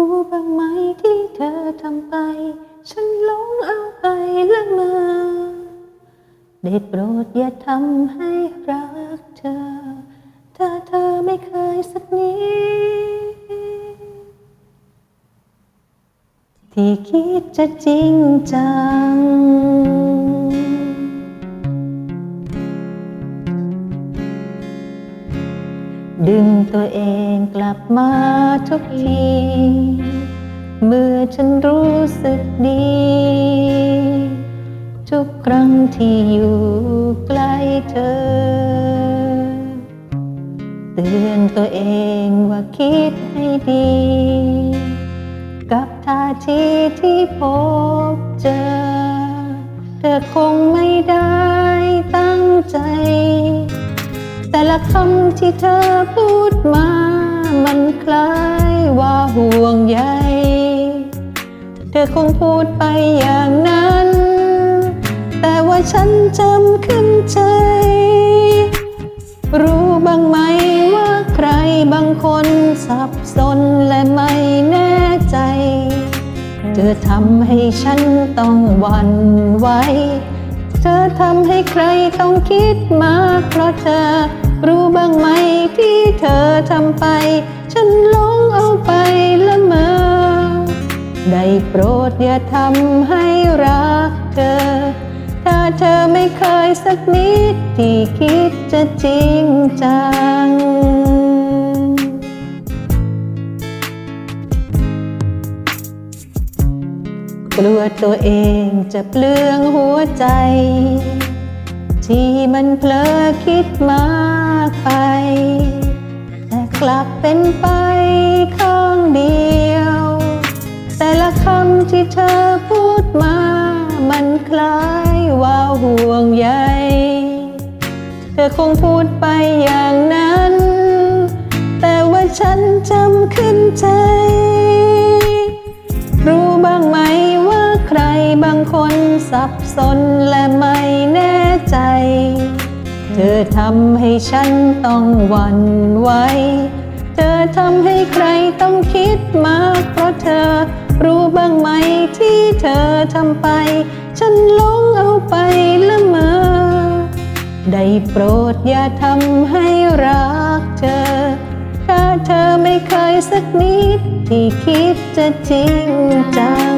รู้บ้างไหมที่เธอทำไป ฉันหลงเอาไปละเมอได้โปรดอย่าทำให้รักเธอ ถ้าเธอไม่เคยสักนิดที่คิดจะจริงจัง ดึงตัวเองกลับมาทุกที เมื่อฉันรู้สึกดี ทุกครั้งที่อยู่ใกล้เธอ เตือนตัวเองว่าคิดให้ดี กับท่าทีที่พบเจอ เธอคงไม่ได้ ละคำที่เธอพูดมา มันคล้ายว่าห่วงใยเธอคงพูดไปอย่างนั้น แต่ว่าฉันจำขึ้นใจ รู้บ้างไหมว่าใครบางคนสับสนและไม่แน่ใจ เธอทำให้ฉันต้องหวั่นไหวเธอทำให้ใครต้องคิดมากเพราะเธอ รู้บ้างไหมที่เธอทำไป ฉันหลงเอาไปละเมอ ได้โปรดอย่าทำให้รักเธอ ถ้าเธอไม่เคยสักนิดที่คิดจะจริงจังกลัวตัวเองจะเปลืองหัวใจ ที่มันเผลอคิดมากไป แต่กลับเป็นไปข้างเดียว แต่ละคำที่เธอพูดมา มันคล้ายว่าห่วงใย เธอคงพูดไปอย่างนั้น แต่ว่าฉันจำขึ้นใจ รู้บ้างไหมว่าใครบางคนสับสนและไม่แน่ ใจ เธอทำให้ฉันต้องหวั่นไหว เธอทำให้ใครต้องคิดมากเพราะเธอรู้บ้างไหมที่เธอทำไป ฉันหลงเอาไปละเมอ ได้โปรดอย่าทำให้รักเธอ ถ้าเธอไม่เคยสักนิดที่คิดจะจริงจัง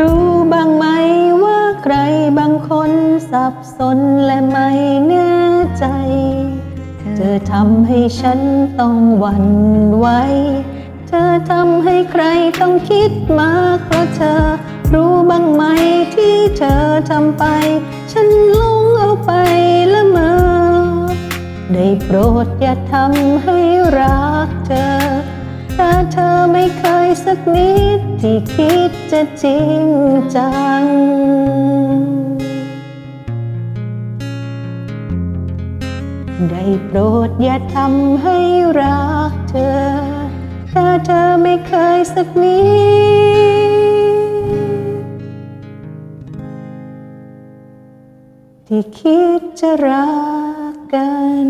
รู้บ้างไหมว่าใครบางคนสับสนและไม่แน่ใจ เธอทำให้ฉันต้องหวั่นไหว เธอทำให้ใครต้องคิดมากเพราะเธอ รู้บ้างไหมที่เธอทำไป ฉันลงเอาไปละเมอ ได้โปรดอย่าทำให้รักเธอ ถ้าเธอไม่เคยสักนิดที่คิดจะจริงจัง ได้โปรดอย่าทำให้รักเธอถ้าเธอไม่เคยสักนิด ที่คิดจะรักกัน